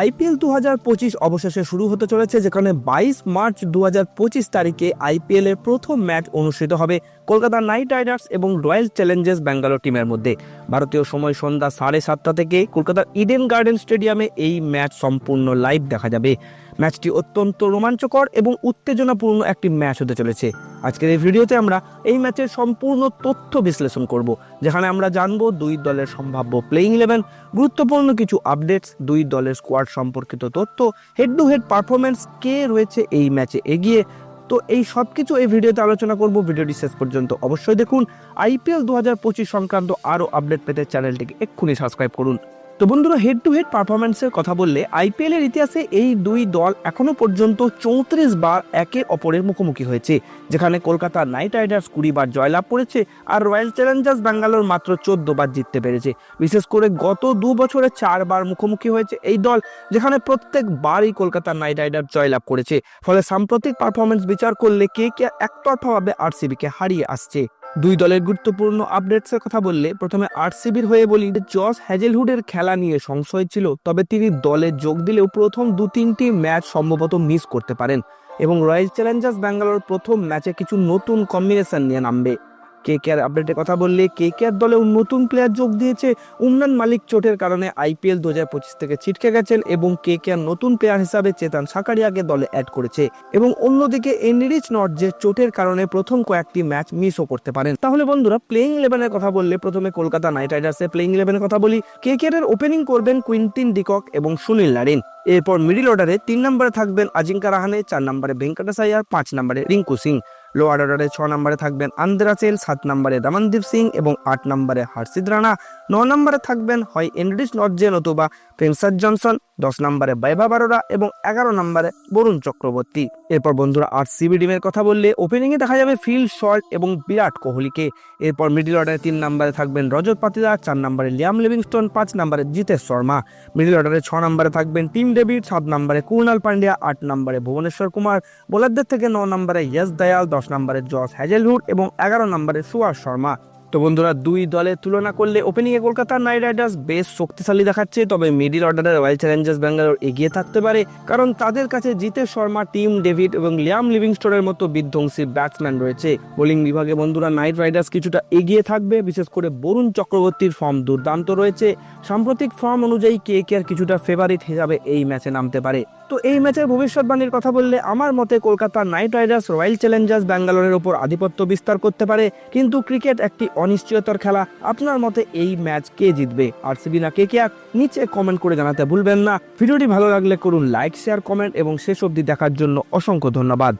IPL দু হাজার পঁচিশ অবশেষে শুরু হতে চলেছে, যেখানে বাইশ মার্চ দু হাজার পঁচিশ তারিখে আইপিএল এর প্রথম ম্যাচ অনুষ্ঠিত হবে কলকাতা নাইট রাইডার্স এবং রয়্যাল চ্যালেঞ্জার্স ব্যাঙ্গালোর টিমের মধ্যে। ভারতীয় সময় সন্ধ্যা সাড়ে সাতটা থেকে কলকাতার ইডেন গার্ডেন স্টেডিয়ামে এই ম্যাচ সম্পূর্ণ লাইভ দেখা যাবে। ম্যাচটি অত্যন্ত রোমাঞ্চকর এবং উত্তেজনাপূর্ণ একটি ম্যাচ হতে চলেছে। আজকের এই ভিডিওতে আমরা এই ম্যাচের সম্পূর্ণ তথ্য বিশ্লেষণ করব, যেখানে আমরা জানব দুই দলের সম্ভাব্য প্লেইং ইলেভেন গুরুত্বপূর্ণ কিছু আপডেটস দুই দলের স্কোয়াড সম্পর্কিত তথ্য হেড টু হেড পারফরমেন্স কে রয়েছে এই ম্যাচে এগিয়ে। তো এই সব কিছু এই ভিডিওতে আলোচনা করব, ভিডিওটি শেষ পর্যন্ত অবশ্যই দেখুন। আইপিএল দু হাজার পঁচিশ সংক্রান্ত আরও আপডেট পেতে চ্যানেলটিকে এক্ষুনি সাবস্ক্রাইব করুন। তো বন্ধুরা হেড টু হেড পারফরমেন্সের কথা বললে আইপিএল এর ইতিহাসে এই দুই দল এখনও পর্যন্ত চৌত্রিশ বার একে অপরের মুখোমুখি হয়েছে, যেখানে কলকাতা নাইট রাইডার্স কুড়ি বার জয়লাভ করেছে আর রয়্যাল চ্যালেঞ্জার্স ব্যাঙ্গালোর মাত্র চোদ্দ বার জিততে পেরেছে। বিশেষ করে গত দু বছরে চারবার মুখোমুখি হয়েছে এই দল, যেখানে প্রত্যেকবারই কলকাতা নাইট রাইডার্স জয়লাভ করেছে। ফলে সাম্প্রতিক পারফরমেন্স বিচার করলে কে কে একতরফাভাবে আরসিবিকে হারিয়ে আসছে। দুই দলের গুরুত্বপূর্ণ আপডেটসের কথা বললে প্রথমে আরসিবির হয়ে বলি জস হ্যাজেলহুডের খেলা নিয়ে সংশয় ছিল, তবে তিনি দলে যোগ দিলেও প্রথম দু তিনটি ম্যাচ সম্ভবত মিস করতে পারেন এবং রয়্যাল চ্যালেঞ্জার্স ব্যাঙ্গালোর প্রথম ম্যাচে কিছু নতুন কম্বিনেশন নিয়ে নামবে। কে কে আর আপডেটের কথা বললে, কে কে আর দলেও নতুন প্লেয়ার যোগ দিয়েছে উমরান মালিক চোটের কারণে আইপিএল দু হাজার পঁচিশ থেকে ছিটকে গেছেন এবং কে কে আর নতুন প্লেয়ার হিসাবে চেতন সাকারিয়াকে দলে অ্যাড করেছে। এবং অন্যদিকে এনরিচ নট যে চোটের কারণে প্রথম কয়েকটি ম্যাচ মিসও করতে পারেন। তাহলে বন্ধুরা প্লেইং ইলেভেনের কথা বললে প্রথমে কলকাতা নাইট রাইডার্সের প্লেইং ইলেভেনের কথা বলি। কে কে এর ওপেনিং করবেন কুইন্টিন ডিকক এবং সুনীল নারিন। এরপর মিডিল অর্ডারে তিন নম্বরে থাকবেন আজিঙ্কা রাহানে, চার নম্বরে ভেঙ্কটেশ আয়ার, পাঁচ নম্বরে রিঙ্কু সিং। লোয়ার অর্ডারে ছ নম্বরে থাকবেন আন্দ্রা সেল সাত নম্বরে রমনদীপ সিং এবং আট নম্বরে হর্ষিদ রানা ন নম্বরে থাকবেন হয় এনরিচ নর্জে নতুবা প্রিন্সার জনসন দশ নম্বরে বৈভা বারোরা এবং এগারো নম্বরে বরুণ চক্রবর্তী এরপর বন্ধুরা আর সিবি ডিমের কথা বললে ওপেনিংয়ে দেখা যাবে ফিল শর্ট এবং বিরাট কোহলিকে। এরপর মিডিল অর্ডারে তিন নম্বরে থাকবেন রজত পাতিদার চার নম্বরে লিয়াম লিভিংস্টোন পাঁচ নম্বরে জিতেশ শর্মা মিডিল অর্ডারে ছ নম্বরে থাকবেন টিম ডেভিড সাত নম্বরে কুণাল পান্ডিয়া আট নম্বরে ভুবনেশ্বর কুমার বোলারদের থেকে ন নম্বরে ইয়স দয়াল দশ নম্বরে জস হ্যাজেলহুড এবং এগারো নম্বরে সুয়াস শর্মা। তো বন্ধুরা, দুই দলের তুলনা করলে ওপেনিংয়ে কলকাতা নাইট রাইডার্স বেশ শক্তিশালী দেখাচ্ছে, তবে মিডিল অর্ডারে রয়্যাল চ্যালেঞ্জার্স ব্যাঙ্গালোর এগিয়ে থাকতে পারে, কারণ তাদের কাছে জিতেশ শর্মা, টিম ডেভিড এবং লিয়াম লিভিংস্টোনের মতো বিধ্বংসী ব্যাটসম্যান রয়েছে। বোলিং বিভাগে বন্ধুরা, নাইট রাইডার্স কিছুটা এগিয়ে থাকবে, বিশেষ করে বরুণ চক্রবর্তীর ফর্ম দুর্দান্ত রয়েছে। সাম্প্রতিক ফর্ম অনুযায়ী কে কে আর কিছুটা ফেভারিট হিসাবে এই ম্যাচে নামতে পারে। তো এই ম্যাচের ভবিষ্যৎবাণীর কথা বললে আমার মতে Kolkata Knight Riders, Royal Challengers ব্যাঙ্গালোরের ওপর আধিপত্য বিস্তার করতে পারে। কিন্তু ক্রিকেট একটি অনিশ্চয়তার খেলা। আপনার মতে এই ম্যাচ কে জিতবে? আরসিবি না কে কে আর? নিচে কমেন্ট করে জানাতে ভুলবেন না। ভিডিওটি ভালো লাগলে করুন লাইক শেয়ার কমেন্ট এবং শেষ অবধি দেখার জন্য অসংখ্য ধন্যবাদ।